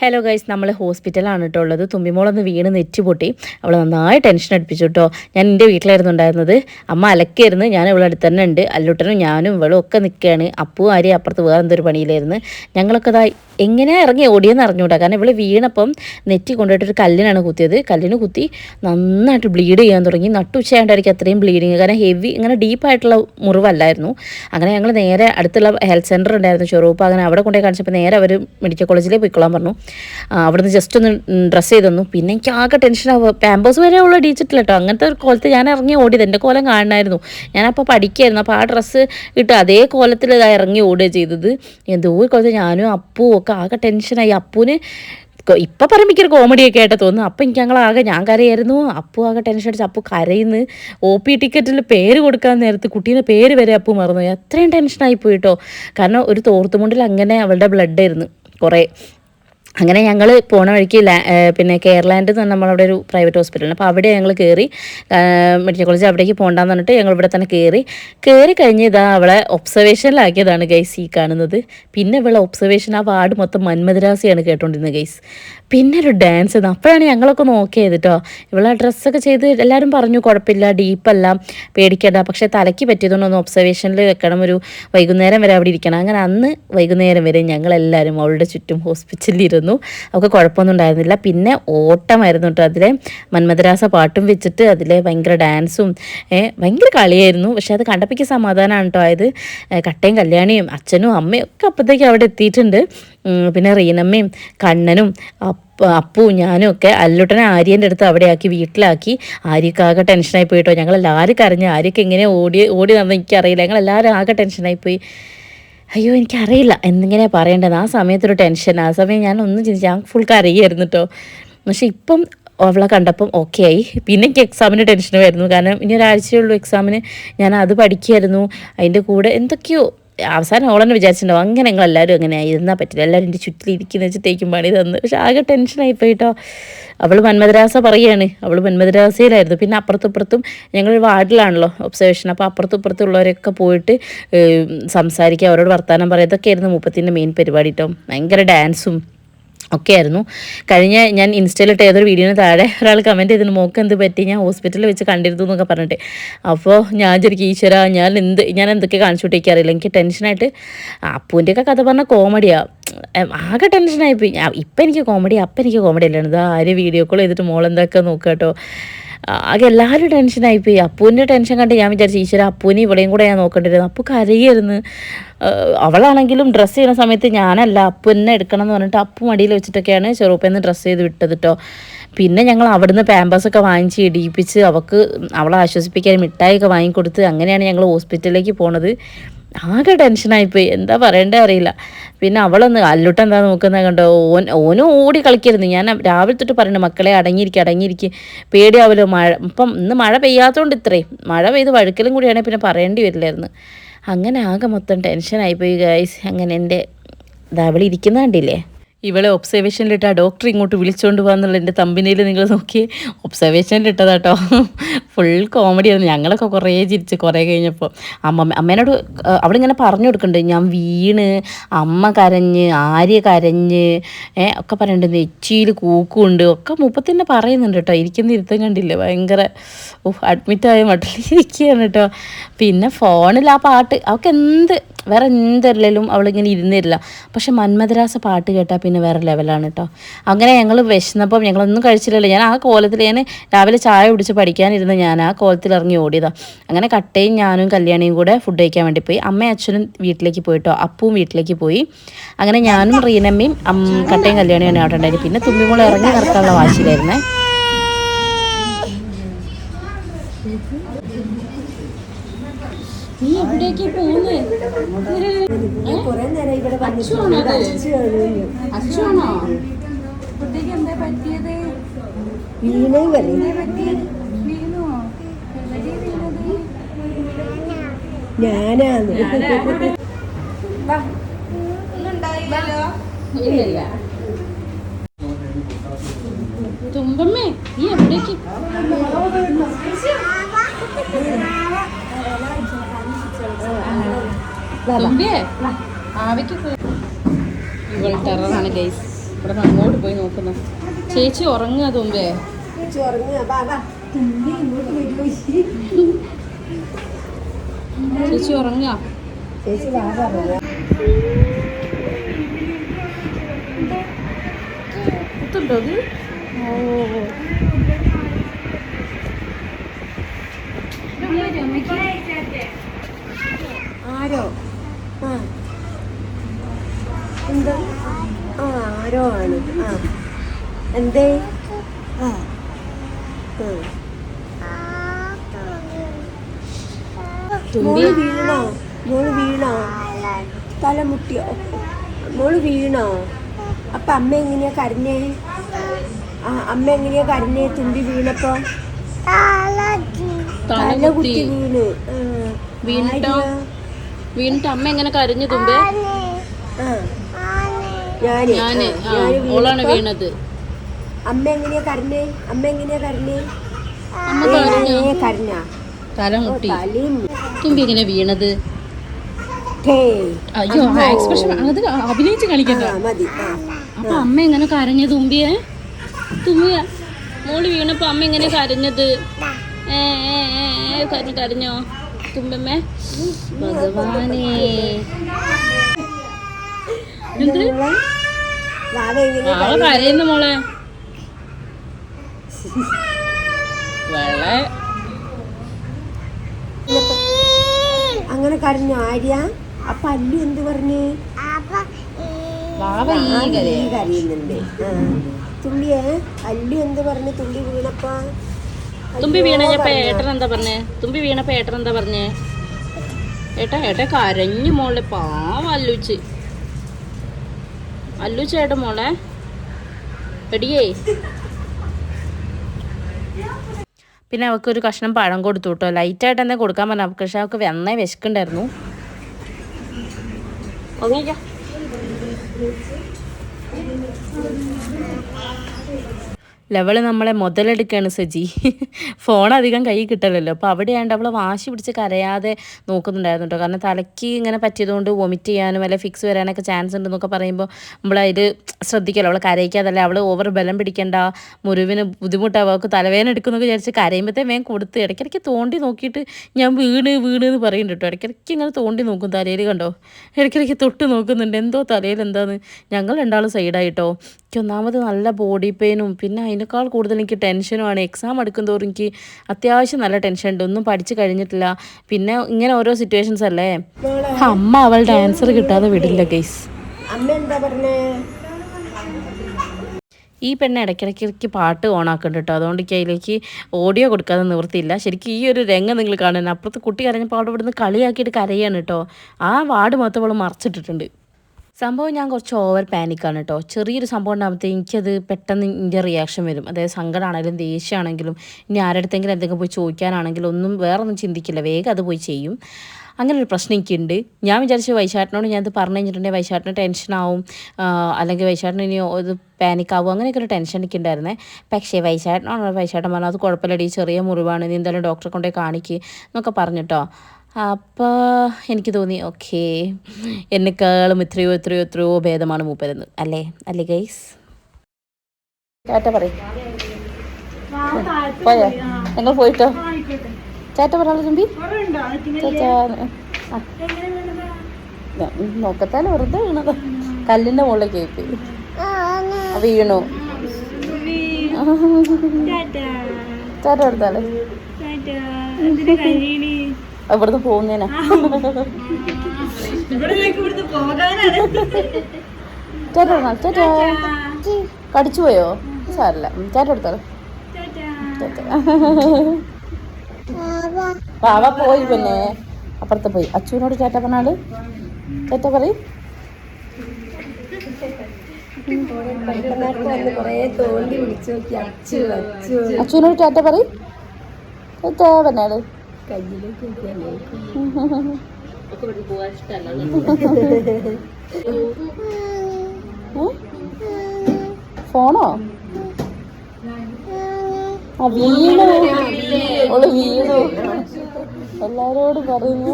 Hello guys നമ്മൾ ഹോസ്പിറ്റലാണ് കേട്ടോ ഉള്ളത്. തുമ്പിമോളൊന്ന് വീണ് നെറ്റ് പൊട്ടി അവൾ നന്നായി ടെൻഷൻ അടുപ്പിച്ചു കേട്ടോ ഞാൻ എന്റെ വീട്ടിലായിരുന്നു ഉണ്ടായിരുന്നത്. അമ്മ അലക്കായിരുന്നു. ഞാൻ ഇവിടെ അടുത്ത് തന്നെ ഉണ്ട്. അല്ലുട്ടനും ഞാനും ഇവളും ഒക്കെ നിൽക്കുകയാണ് അപ്പൂ ആരെയും അപ്പുറത്ത് വേറെ എന്തൊരു പണിയിലായിരുന്നു. ഞങ്ങളൊക്കെ ഇതാ എങ്ങനെ ഇറങ്ങി ഓടിയെന്ന് അറിഞ്ഞുകൂടാ കാരണം ഇവൾ വീണപ്പം നെറ്റി കൊണ്ടുപോയിട്ടൊരു കല്ലിനാണ് കുത്തിയത്. കല്ലിന് കുത്തി നന്നായിട്ട് ബ്ലീഡ് ചെയ്യാൻ തുടങ്ങി. നട്ടുച്ചയായിട്ടായിരിക്കും അത്രയും ബ്ലീഡിങ് കാരണം ഹെവി ഇങ്ങനെ ഡീപ്പായിട്ടുള്ള മുറിവല്ലായിരുന്നു. അങ്ങനെ ഞങ്ങൾ നേരെ അടുത്തുള്ള ഹെൽത്ത് സെന്റർ ഉണ്ടായിരുന്നു. ചെറുപ്പം അങ്ങനെ അവിടെ കൊണ്ടുപോയി കാണിച്ചപ്പോൾ നേരെ അവർ മെഡിക്കൽ കോളേജിലേക്ക് പോയിക്കൊള്ളാൻ പറഞ്ഞു. അവിടുന്ന് ജസ്റ്റ് ഒന്ന് ഡ്രസ്സ് ചെയ്തൊന്നു പിന്നെ എനിക്ക് ആകെ ടെൻഷനാവുക പാമ്പേഴ്സ് വരെ ഉള്ള ഡീച്ചിട്ടില്ല കേട്ടോ അങ്ങനത്തെ ഒരു കോലത്ത് ഞാൻ ഇറങ്ങി ഓടിയത്. എന്റെ കോലം കാണണമായിരുന്നു ഞാനപ്പോൾ പഠിക്കായിരുന്നു. അപ്പോൾ ആ ഡ്രസ്സ് ഇട്ട് അതേ കോലത്തിൽ ഇറങ്ങി ഓടുക ചെയ്തത്. എന്തോ ഒരു കോലത്ത് ഞാനും അപ്പുവും ഒക്കെ ആകെ ടെൻഷനായി അപ്പൂന് ഇപ്പം പറയുമ്പോൾ എനിക്കൊരു കോമഡിയൊക്കെ ആയിട്ട് തോന്നുന്നു. അപ്പം എനിക്ക് ഞങ്ങൾ ആകെ ഞാൻ കരയായിരുന്നു. അപ്പു ആകെ ടെൻഷൻ അടിച്ച് അപ്പു കരയുന്നു. ഒ പി ടിക്കറ്റിൽ പേര് കൊടുക്കാൻ നേരത്ത് കുട്ടീന്റെ പേര് വരെ അപ്പു മറന്നു. അത്രയും ടെൻഷനായി പോയിട്ടോ കാരണം ഒരു തോർത്തുമുണ്ടിൽ അങ്ങനെ അവളുടെ ബ്ലഡ് ആയിരുന്നു. കുറേ. അങ്ങനെ ഞങ്ങൾ പോണ വഴിക്ക് പിന്നെ കേരളാൻഡ് എന്ന് പറഞ്ഞാൽ നമ്മളവിടെ ഒരു പ്രൈവറ്റ് ഹോസ്പിറ്റലാണ് അപ്പോൾ അവിടെ ഞങ്ങൾ കയറി മെഡിക്കൽ കോളേജ് അവിടേക്ക് പോകണ്ടെന്ന് പറഞ്ഞിട്ട് ഞങ്ങൾ ഇവിടെ തന്നെ കയറി കയറി കഴിഞ്ഞ് ഇതാ അവളെ ഒബ്സർവേഷനിലാക്കിയതാണ് ഗൈസ് ഈ കാണുന്നത്. പിന്നെ ഇവളെ ഒബ്സർവേഷൻ ആ വാർഡ് മൊത്തം മന്മദരാസിയാണ് കേട്ടോണ്ടിരുന്നത് ഗൈസ് പിന്നെ ഒരു ഡാൻസ് അപ്പോഴാണ് ഞങ്ങളൊക്കെ നോക്കിയത് കേട്ടോ ഇവളെ ഡ്രസ്സൊക്കെ ചെയ്ത് എല്ലാവരും പറഞ്ഞു കുഴപ്പമില്ല ഡീപ്പല്ല പേടിക്കേണ്ട. പക്ഷേ തലയ്ക്ക് പറ്റിയതുകൊണ്ടൊന്ന് ഒബ്സർവേഷനിൽ വെക്കണം. ഒരു വൈകുന്നേരം വരെ അവിടെ ഇരിക്കണം. അങ്ങനെ അന്ന് വൈകുന്നേരം വരെ ഞങ്ങളെല്ലാവരും അവളുടെ ചുറ്റും ഹോസ്പിറ്റലിൽ ഇരുന്നു. അവൾക്ക് കുഴപ്പമൊന്നും ഉണ്ടായിരുന്നില്ല. പിന്നെ ഓട്ടമായിരുന്നു കേട്ടോ അതിലെ മന്മദരാസ പാട്ടും വെച്ചിട്ട് അതിലെ ഭയങ്കര ഡാൻസും ഭയങ്കര കളിയായിരുന്നു. പക്ഷെ അത് കണ്ടപ്പോഴേക്ക് സമാധാനമാണ് കേട്ടോ. ഏ, കട്ടയും കല്യാണിയും അച്ഛനും അമ്മയും ഒക്കെ അപ്പോഴത്തേക്ക് അവിടെ എത്തിയിട്ടുണ്ട്. പിന്നെ റീനമ്മയും കണ്ണനും അപ്പ ഞാനും ഒക്കെ അല്ലുട്ടനെ ആര്യന്റെ അടുത്ത് അവിടെയാക്കി വീട്ടിലാക്കി. ആര്യക്ക് ആകെ ടെൻഷനായി പോയിട്ടോ ഞങ്ങൾ എല്ലാവരും കരഞ്ഞു ആര്യക്ക് എങ്ങനെ ഓടി ഓടി നടന്ന് എല്ലാവരും ആകെ ടെൻഷനായി പോയി. അയ്യോ എനിക്കറിയില്ല. എന്തെങ്ങനെയാണ് പറയേണ്ടത്? ആ സമയത്തൊരു ടെൻഷൻ ആ സമയം ഞാൻ ഒന്നും ചിന്തിച്ചു ഞാൻ ഫുൾ കരയായിരുന്നു കേട്ടോ പക്ഷെ ഇപ്പം അവളെ കണ്ടപ്പം ഓക്കെ ആയി. പിന്നെ എനിക്ക് എക്സാമിന് ടെൻഷൻ വരുന്നു. കാരണം ഇനി ഒരാഴ്ചയുള്ളൂ എക്സാമിന് ഞാൻ അത് പഠിക്കുമായിരുന്നു അതിന്റെ കൂടെ എന്തൊക്കെയോ അവസാനം ഓളെന്നെ വിചാരിച്ചിട്ടുണ്ടാവും അങ്ങനെ ഞങ്ങൾ എല്ലാവരും അങ്ങനെ ഇരുന്നാൽ പറ്റില്ല എല്ലാവരും എന്റെ ചുറ്റിലിരിക്കുന്ന വെച്ചിട്ടേക്കും പണി തന്ന്. പക്ഷെ ആകെ ടെൻഷനായി പോയിട്ടോ അവൾ മന്മദരാസ പറയുകയാണ് അവൾ മന്മദരാസയിലായിരുന്നു. പിന്നെ അപ്പുറത്തും ഇപ്പുറത്തും ഞങ്ങൾ വാർഡിലാണല്ലോ ഒബ്സർവേഷൻ അപ്പോൾ അപ്പുറത്തും ഇപ്പുറത്തും ഉള്ളവരൊക്കെ പോയിട്ട് സംസാരിക്കുക അവരോട് വർത്തമാനം പറയുക. ഇതൊക്കെയായിരുന്നു മുപ്പത്തിന്റെ മെയിൻ പരിപാടി കേട്ടോ ഭയങ്കര ഡാൻസും ഒക്കെ ആയിരുന്നു കഴിഞ്ഞ ഞാൻ ഇൻസ്റ്റയിലിട്ട് ഏതൊരു വീഡിയോന് താഴെ ഒരാൾ കമന്റ് ചെയ്തിട്ട് മോക്ക് എന്ത് പറ്റി? ഞാൻ ഹോസ്പിറ്റലിൽ വെച്ച് കണ്ടിരുന്നു എന്നൊക്കെ പറഞ്ഞിട്ട്. അപ്പോൾ ഞാൻ ശരിക്കും ഈശ്വര ഞാൻ എന്ത് ഞാൻ എന്തൊക്കെ കാണിച്ചു വിട്ടേക്കറിയില്ല എനിക്ക് ടെൻഷനായിട്ട് അപ്പൂന്റെയൊക്കെ കഥ പറഞ്ഞാൽ കോമഡിയാണ് ആകെ ടെൻഷനായിപ്പോയി ഇപ്പം എനിക്ക് കോമഡി അപ്പം എനിക്ക് കോമഡി അല്ലാണ്ട് ഇതാ ആര് വീഡിയോ കോൾ ചെയ്തിട്ട് മോളെന്തൊക്കെ നോക്കാം കേട്ടോ ആകെ എല്ലാവരും ടെൻഷനായിപ്പോയി അപ്പൂന്റെ ടെൻഷൻ കണ്ട് ഞാൻ വിചാരിച്ചു ഈശ്വര അപ്പൂനെ ഇവിടെയും കൂടെ ഞാൻ നോക്കേണ്ടിരുന്നു അപ്പു കരയായിരുന്നു. അവളാണെങ്കിലും ഡ്രസ്സ് ചെയ്യുന്ന സമയത്ത് ഞാനല്ല അപ്പു എന്നെ എടുക്കണം എന്ന് പറഞ്ഞിട്ട് അപ്പു മടിയിൽ വെച്ചിട്ടൊക്കെയാണ് ചെറുപ്പയിൽ നിന്ന് ഡ്രസ്സ് ചെയ്ത് വിട്ടത് കേട്ടോ പിന്നെ ഞങ്ങൾ അവിടുന്ന് പാമ്പേഴ്സൊക്കെ വാങ്ങിച്ച് ഇടിയിപ്പിച്ച് അവൾക്ക് അവളെ ആശ്വസിപ്പിക്കാൻ മിഠായിയൊക്കെ വാങ്ങിക്കൊടുത്ത് അങ്ങനെയാണ് ഞങ്ങൾ ഹോസ്പിറ്റലിലേക്ക് പോണത്. ആകെ ടെൻഷനായിപ്പോയി എന്താ പറയണ്ടേ അറിയില്ല. പിന്നെ അവളൊന്ന് അല്ലുട്ട എന്താ നോക്കുന്നത് കണ്ടോ? ഓൻ ഓനും ഓടി കളിക്കരുത്. ഞാൻ രാവിലെ തൊട്ട് പറയുന്നു മക്കളെ അടങ്ങിയിരിക്കുക അടങ്ങിയിരിക്കുക പേടിയാവല്ലോ മഴ. ഇപ്പം ഇന്ന് മഴ പെയ്യാത്തതുകൊണ്ട് ഇത്രയും മഴ പെയ്ത് വഴുക്കലും കൂടിയാണെങ്കിൽ പിന്നെ പറയേണ്ടി വരില്ലായിരുന്നു. അങ്ങനെ ആകെ മൊത്തം ടെൻഷനായിപ്പോയി ഗൈസ് അങ്ങനെ എന്റെ ഇരിക്കുന്ന കണ്ടില്ലേ? ഇവളെ ഒബ്സർവേഷനിലിട്ട് ആ ഡോക്ടർ ഇങ്ങോട്ട് വിളിച്ചുകൊണ്ട് പോകാന്നുള്ള എന്റെ തമ്പിനയിൽ നിങ്ങൾ നോക്കി ഒബ്സർവേഷനിലിട്ടതാട്ടോ ഫുൾ കോമഡിയാണ് ഞങ്ങളൊക്കെ കുറേ ചിരിച്ച് കുറേ കഴിഞ്ഞപ്പോൾ അമ്മ അമ്മേനോട് അവിടെ ഇങ്ങനെ പറഞ്ഞു കൊടുക്കുന്നുണ്ട് ഞാൻ വീണ് അമ്മ കരഞ്ഞ് ആര്യ കരഞ്ഞ് ഏ ഒക്കെ പറയുന്നുണ്ട് നെച്ചിയിൽ കൂക്കുണ്ട്. ഒക്കെ മുപ്പത്തിന്നെ പറയുന്നുണ്ട് കേട്ടോ. ഇരിക്കുന്ന ഇരുത്തം കണ്ടില്ലേ? ഭയങ്കര ഓഹ് അഡ്മിറ്റായ മട്ടിലിരിക്കുകയാണ് കേട്ടോ. പിന്നെ ഫോണിൽ ആ പാട്ട് അവൾക്ക് എന്ത് വേറെ എന്തെല്ലാം അവളിങ്ങനെ ഇരുന്നില്ല പക്ഷെ മന്മദരാസ പാട്ട് കേട്ടാൽ പിന്നെ വേറെ ലെവലാണ് കേട്ടോ അങ്ങനെ ഞങ്ങൾ വിശന്നപ്പം ഞങ്ങളൊന്നും കഴിച്ചില്ലല്ലോ. ഞാൻ ആ കോലത്തിൽ ഞാൻ രാവിലെ ചായ കുടിച്ച് പഠിക്കാനിരുന്ന് ഞാൻ ആ കോലത്തിൽ ഇറങ്ങി ഓടിയതാ. അങ്ങനെ കട്ടയും ഞാനും കല്യാണിയും കൂടെ ഫുഡ് കഴിക്കാൻ വേണ്ടി പോയി. അമ്മയും അച്ഛനും വീട്ടിലേക്ക് പോയിട്ടോ. അപ്പവും വീട്ടിലേക്ക് പോയി. അങ്ങനെ ഞാനും റീനമ്മയും കട്ടയും കല്യാണിയാണ് അവിടെ ഉണ്ടായിരുന്നു പിന്നെ തുമ്പിമോൾ ഇറങ്ങി നടക്കാനുള്ള വാശിയിലായിരുന്നേ. നീ എവിടേക്ക് പോകുന്നേ കുറെ നേരം ഇവിടെ വന്നിട്ടുണ്ട് അടിച്ചു കഴിഞ്ഞു അച്ഛനാണോ അപ്പോഴത്തേക്ക് എന്താ പറ്റിയത്? വീണേ? വരെ വീണോ ഞാനാന്ന്. ഇല്ലല്ല. തുമ്പമ്മേ നീ എവിടേക്ക്? ഇവൾ ടെററാണ് ഗൈസ് ഇവിടെ അങ്ങോട്ട് പോയി നോക്കുന്നു. ചേച്ചി ഉറങ്ങുക തുമ്പേ ചേച്ചി ഉറങ്ങുക. ചേച്ചി അത് ഓ. ആരോ? എന്താ? ആ ആരോ ആണ് ആ. എന്തേ? ആ. മോൾ വീണോ? മോൾ വീണോ? തല മുട്ടിയോ മോൾ വീണോ? അപ്പൊ അമ്മ എങ്ങനെയാ കരഞ്ഞേ? ആ അമ്മ എങ്ങനെയാ കരഞ്ഞേ? തുമ്പി വീണപ്പോ? തല കുട്ടി കുത്തി വീണ്. വീണിട്ടോ? വീണിട്ട് അമ്മ എങ്ങനെ കരഞ്ഞു തുമ്പേ. ഞാൻ. ഓളാണ് വീണത്. അമ്മ എങ്ങനെയാ കരഞ്ഞേ? അമ്മ എങ്ങനെയാ കരഞ്ഞേ? അമ്മ കരഞ്ഞോ? കരഞ്ഞാ? തല മുട്ടി. തുമ്പി എങ്ങനെ വീണത്? അയ്യോ. എക്സ്പ്രഷൻ അത് അഭിനയിച്ച് കളിക്കട്ടോ. അപ്പൊ അമ്മ എങ്ങനെ കരഞ്ഞ തുമ്പിയെ? തുമ്പിയ മോൾ വീണപ്പോ അമ്മ എങ്ങനെ കരഞ്ഞത്? ഏ കരഞ്ഞു കരഞ്ഞോ? തുമ്പമ്മേ ഭഗവാനേ. നാളെ കരയുന്നു മോളെ. വെള്ള? അങ്ങനെ കരഞ്ഞു. ആര്യ അപ്പൊ അല്ലു എന്ത് പറഞ്ഞു? കരയുന്നുണ്ട്. തുള്ളിയെ അല്ലു എന്ത് പറഞ്ഞു? തുള്ളി വീണപ്പോ? തുമ്പി വീണപ്പോ ഏട്ടൻ എന്താ പറഞ്ഞേ? തുമ്പി വീണപ്പോ ഏട്ടൻ എന്താ പറഞ്ഞേ? ഏട്ടാ ഏട്ടാ കരഞ്ഞു മോളെ പാവ അല്ലുച്ച്. അല്ലുച്ച് ഏട്ടൻ മോളെ. എടിയേ. പിന്നെ അവൾക്ക് ഒരു കഷ്ണം പഴം കൊടുത്തു കേട്ടോ. ലൈറ്റായിട്ട് തന്നെ കൊടുക്കാൻ പറഞ്ഞു. അവൾക്ക് പക്ഷെ അവൾക്ക് നന്നായി വിശക്കുണ്ടായിരുന്നു ലെവൾ നമ്മളെ മുതലെടുക്കുകയാണ് സജി. ഫോൺ അധികം കൈ കിട്ടലല്ലോ. അപ്പോൾ അവിടെയാണ്ട് അവൾ വാശി പിടിച്ച് കരയാതെ നോക്കുന്നുണ്ടായിരുന്നു കേട്ടോ കാരണം തലയ്ക്ക് ഇങ്ങനെ പറ്റിയതുകൊണ്ട് വൊമിറ്റ് ചെയ്യാനും അല്ലെങ്കിൽ ഫിക്സ് വരാനൊക്കെ ചാൻസ് ഉണ്ടെന്നൊക്കെ പറയുമ്പോൾ നമ്മൾ അതിൽ ശ്രദ്ധിക്കല്ലോ. അവളെ കരയിക്കാതല്ല. അവൾ ഓവർ ബലം പിടിക്കേണ്ട. മുറിവിന് ബുദ്ധിമുട്ടാവും അവൾക്ക് തലവേദന എടുക്കുന്നൊക്കെ വിചാരിച്ച് കരയുമ്പോഴത്തേ വേഗം കൊടുത്ത് ഇടയ്ക്കിടയ്ക്ക് തോണ്ടി നോക്കിയിട്ട് ഞാൻ വീണ് വീണ് എന്ന് പറയുന്നുണ്ട് കേട്ടോ. ഇടയ്ക്കിടയ്ക്ക് ഇങ്ങനെ തോണ്ടി നോക്കും തലയിൽ കണ്ടോ. ഇടയ്ക്കിടയ്ക്ക് തൊട്ട് നോക്കുന്നുണ്ട്. എന്തോ തലയിൽ എന്താന്ന്. ഞങ്ങൾ രണ്ടാളും സൈഡായിട്ടോ എനിക്ക് ഒന്നാമത് നല്ല ബോഡി പെയിനും പിന്നെ അതിനേക്കാൾ കൂടുതൽ എനിക്ക് ടെൻഷനുമാണ് എക്സാം എടുക്കുന്തോറും എനിക്ക് അത്യാവശ്യം നല്ല ടെൻഷൻ ഉണ്ട്. ഒന്നും പഠിച്ചു കഴിഞ്ഞിട്ടില്ല. പിന്നെ ഇങ്ങനെ ഓരോ സിറ്റുവേഷൻസ് അല്ലേ? അമ്മ അവളുടെ ആൻസർ കിട്ടാതെ വിടില്ല ഗൈസ് അമ്മ എന്താ പറഞ്ഞേ? ഈ പെണ്ണ് ഇടയ്ക്കിടയ്ക്ക് പാട്ട് ഓണാക്കുന്നുണ്ട് കേട്ടോ അതുകൊണ്ട് എനിക്ക് അതിലേക്ക് ഓഡിയോ കൊടുക്കാതെ നിവൃത്തിയില്ല. ശരിക്കും ഈ ഒരു രംഗം നിങ്ങൾ കാണുന്നത് അപ്പുറത്ത് കുട്ടി കരഞ്ഞപ്പോൾ അവിടെ ഇവിടുന്ന് കളിയാക്കിയിട്ട് കരയാണ് കേട്ടോ ആ വാർഡ് മൊത്തം അവൾ മറച്ചിട്ടിട്ടുണ്ട്. സംഭവം ഞാൻ കുറച്ച് ഓവർ പാനിക്കാണ് കേട്ടോ ചെറിയൊരു സംഭവം ഉണ്ടാകുമ്പോൾ എനിക്കത് പെട്ടെന്ന് എന്റെ റിയാക്ഷൻ വരും. അതായത് സങ്കടമാണെങ്കിലും ദേഷ്യമാണെങ്കിലും ഇനി ആരുടെ എന്തെങ്കിലും പോയി ചോദിക്കാനാണെങ്കിലും ഒന്നും വേറെ ഒന്നും ചിന്തിക്കില്ല. വേഗം അത് പോയി ചെയ്യും. അങ്ങനെ ഒരു പ്രശ്നം എനിക്കുണ്ട്. ഞാൻ വിചാരിച്ചു വൈശാട്ടിനോട് ഞാനത് പറഞ്ഞു കഴിഞ്ഞിട്ടുണ്ടെങ്കിൽ വൈശാട്ടിന് ടെൻഷനാവും അല്ലെങ്കിൽ വൈശാട്ടിന് ഇനി ഇത് പാനിക്കാവും അങ്ങനെയൊക്കെ ഒരു ടെൻഷൻ എനിക്ക് ഉണ്ടായിരുന്നേ പക്ഷേ വൈശാട്ടിനോട് വൈശാട്ടൻ പറഞ്ഞു അത് കുഴപ്പമില്ലടി ചെറിയ മുറിവാണ്. നീ എന്തായാലും ഡോക്ടറെ കൊണ്ടേ കാണിക്കുക എന്നൊക്കെ പറഞ്ഞിട്ടോ അപ്പോൾ എനിക്ക് തോന്നി ഓക്കേ എന്നെക്കാളും എത്രയോ എത്രയോ എത്രയോ ഭേദമാണ് മൂപ്പരെന്ന്. അല്ലേ? അല്ലേ ഗൈസ്? ടാറ്റ പറയും. പോയോ? നിങ്ങൾ പോയിട്ടോ? ചേട്ട പറയാനുള്ള ചുമ്പി നോക്കത്താൽ വെറുതെ വീണത്. കല്ലിന്റെ മുകളിൽ കേപ്പി വീണു. ടാറ്റ എടുത്താൽ. ഇവിടുന്ന് പോകുന്നേനാ ചേട്ടാ ചേട്ടാ. കടിച്ചു പോയോ? സാറില്ല ടാറ്റ എടുത്താലോ വാവ പോയി പിന്നെ. അപ്പുറത്ത് പോയി. അച്ചുവിനോട് ചേട്ട പറഞ്ഞാൽ ചേട്ട പറയും. പണ്ടനാട്ട് വന്ന് കൊറേ തോണ്ടി വിളിച്ചു നോക്കി. അച്ചു അച്ചു. അച്ചുവിനോട് ചേട്ട പറയും. ചേട്ടാ പറഞ്ഞാൽ കയ്യിലേക്ക് ഫോണോ? ആ വീണു. ഓൾ വീണു. എല്ലാരോടും പറയുന്നു.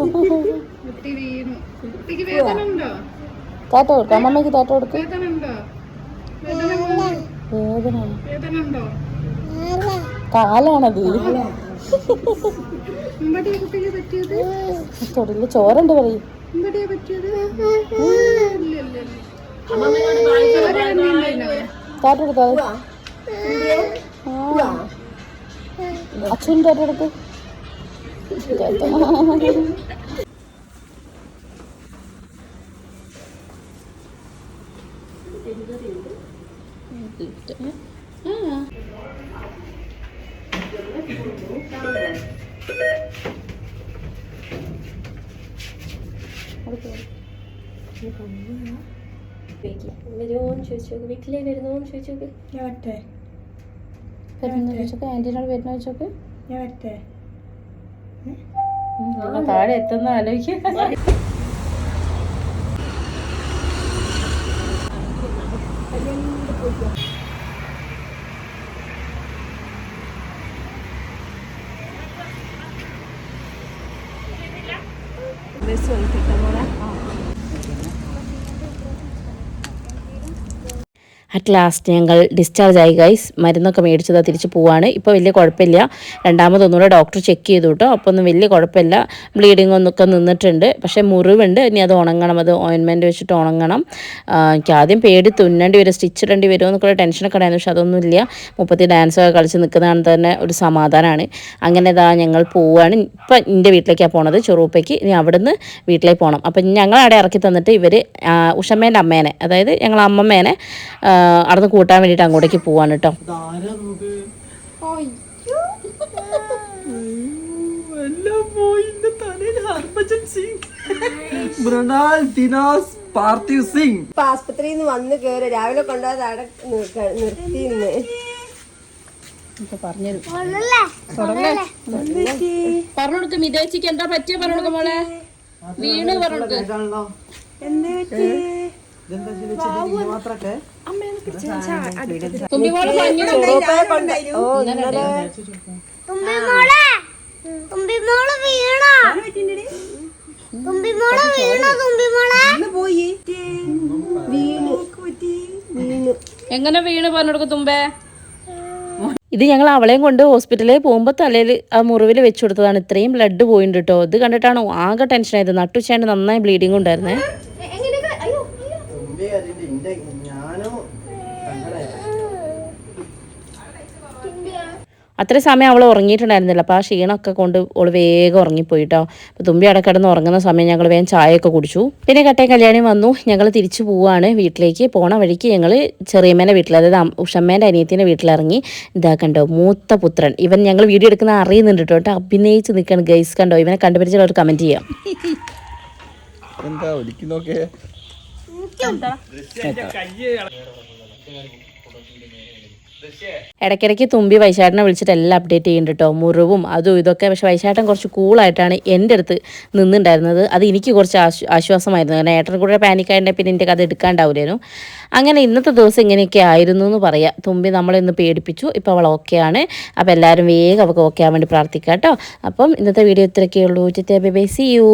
താറ്റ കൊടുക്കാം. അമ്മമ്മക്ക് താറ്റ കൊടുക്ക. വേദന കാലാണത്. തൊടിൽ ചോരണ്ട് പറയും. താട്ടെടുത്തോ അച്ഛൻ താട്ടെടുത്ത് വരുമോന്ന് ചോദിച്ചോക്ക് വീട്ടിലേ വരുന്നോന്ന് ചോദിച്ചോക്ക് ഞാൻ വരട്ടെ. വരുന്ന വെച്ചോക്കെ ആന്റീനോട് വരുന്ന ചോദിച്ചോക്ക് ഞാൻ വരട്ടെ. താഴെ എത്തുന്ന ആലോചിക്കുക ബസ് വന്നിട്ട് മോളെ അറ്റ് ലാസ്റ്റ് ഞങ്ങൾ ഡിസ്ചാർജ് ആയി ഗൈസ് മരുന്നൊക്കെ മേടിച്ചതാ തിരിച്ച് പോവാണ്. ഇപ്പോൾ വലിയ കുഴപ്പമില്ല. രണ്ടാമതൊന്നുകൂടെ ഡോക്ടർ ചെക്ക് ചെയ്തു കേട്ടോ അപ്പോൾ ഒന്നും വലിയ കുഴപ്പമില്ല. ബ്ലീഡിംഗ് ഒന്നൊക്കെ നിന്നിട്ടുണ്ട്. പക്ഷേ മുറിവുണ്ട്. ഇനി അത് ഉണങ്ങണം. അത് ഓയിൻമെന്റ് വെച്ചിട്ട് ഉണങ്ങണം. എനിക്ക് ആദ്യം പേടി തുന്നേണ്ടി വരും. സ്റ്റിച്ച് ഇടേണ്ടി വരുമോ എന്നൊക്കെ ടെൻഷനൊക്കെ ഉണ്ടായിരുന്നു. പക്ഷെ അതൊന്നുമില്ല മുപ്പത്തി ഡാൻസൊക്കെ കളിച്ച് നിൽക്കുന്നതാണ് തന്നെ ഒരു സമാധാനമാണ്. അങ്ങനെ ഇതാ ഞങ്ങൾ പോവുകയാണ് ഇപ്പം എന്റെ വീട്ടിലേക്കാണ് പോണത്. ചെറുപ്പയ്ക്ക്. ഇനി അവിടുന്ന് വീട്ടിലേക്ക് പോകണം അപ്പം ഞങ്ങൾ അവിടെ ഇറക്കി തന്നിട്ട് ഇവർ ഉഷമ്മേന്റെ അമ്മേനെ. അതായത് ഞങ്ങൾ അമ്മമ്മേനെ അവിടുന്ന് കൂട്ടാൻ വേണ്ടിയിട്ട് അങ്ങോട്ടേക്ക് പോവാണ് കേട്ടോ. സിംഗ്. ആസ്പത്രിയിൽ നിന്ന് വന്ന് കേറി രാവിലെ കൊണ്ടുപോയത് അവിടെ നിർത്തി ഇന്ന്. പറഞ്ഞു കൊടുക്കും മിതേച്ചിക്ക് എന്താ പറ്റിയ പറഞ്ഞു കൊടുക്കും മോളെ വീണ് പറഞ്ഞു എങ്ങനെ വീണ് പറഞ്ഞു കൊടുക്കും തുമ്പേ? ഇത് ഞങ്ങൾ അവളെയും കൊണ്ട് ഹോസ്പിറ്റലിൽ പോകുമ്പോൾ തലയിൽ ആ മുറിവിൽ വെച്ചു കൊടുത്തതാണ്. ഇത്രയും ബ്ലഡ് പോയിട്ടുണ്ട് കേട്ടോ ഇത് കണ്ടിട്ടാണ് ആകെ ടെൻഷനായത് നട്ടുച്ചാണ്ട് നന്നായി ബ്ലീഡിങ് ഉണ്ടായിരുന്നേ. അത്ര സമയം അവൾ ഉറങ്ങിയിട്ടുണ്ടായിരുന്നില്ല. അപ്പോൾ ആ ക്ഷീണമൊക്കെ കൊണ്ട് അവൾ വേഗം ഉറങ്ങിപ്പോയിട്ടോ. അപ്പോൾ തുമ്പി അവിടെ കിടന്ന് ഉറങ്ങുന്ന സമയം ഞങ്ങൾ വേഗം ചായയൊക്കെ കുടിച്ചു. പിന്നെ കട്ടയും കല്യാണി വന്നു. ഞങ്ങൾ തിരിച്ചു പോവാണ് വീട്ടിലേക്ക്. പോണ വഴിക്ക് ഞങ്ങൾ ചെറിയമ്മേന്റെ വീട്ടിൽ അതായത് ഉഷമ്മേന്റെ അനിയത്തിന്റെ വീട്ടിലിറങ്ങി ഇതാ കണ്ടോ മൂത്ത പുത്രൻ. ഇവൻ ഞങ്ങൾ വീഡിയോ എടുക്കുന്ന അറിയുന്നുണ്ട് കേട്ടോ. കേട്ടോ അഭിനയിച്ച് നിൽക്കുകയാണ് ഗൈസ് കണ്ടോ. ഇവനെ കണ്ടുപിടിച്ചാൽ ഒരു കമന്റ് ചെയ്യാം. എന്താ ഒലിക്കുന്നൊക്കെ ഇടയ്ക്കിടയ്ക്ക് തുമ്പി വൈശാട്ടനെ വിളിച്ചിട്ട് എല്ലാം അപ്ഡേറ്റ് ചെയ്യുന്നുണ്ട് കേട്ടോ മുറിവും അതും ഇതൊക്കെ. പക്ഷേ വൈശാട്ടൻ കുറച്ച് കൂളായിട്ടാണ് എന്റെ അടുത്ത് നിന്നുണ്ടായിരുന്നത്. അത് എനിക്ക് കുറച്ച് ആശ്വ ആശ്വാസമായിരുന്നു. കാരണം ഏട്ടൻ കൂടെ പാനിക്കായിട്ടുണ്ടെങ്കിൽ പിന്നെ എന്റെ കഥ എടുക്കാണ്ടാവില്ലായിരുന്നു അങ്ങനെ ഇന്നത്തെ ദിവസം ഇങ്ങനെയൊക്കെ ആയിരുന്നു എന്ന് പറയാം. തുമ്പി നമ്മളെ ഇന്ന് പേടിപ്പിച്ചു. ഇപ്പോൾ അവൾ ഓക്കെയാണ് അപ്പോൾ എല്ലാവരും വേഗം അവൾക്ക് ഓക്കെ ആവാൻ വേണ്ടി പ്രാർത്ഥിക്കാം കേട്ടോ അപ്പം ഇന്നത്തെ വീഡിയോ ഇത്രയൊക്കെ ഉള്ളൂ. By see U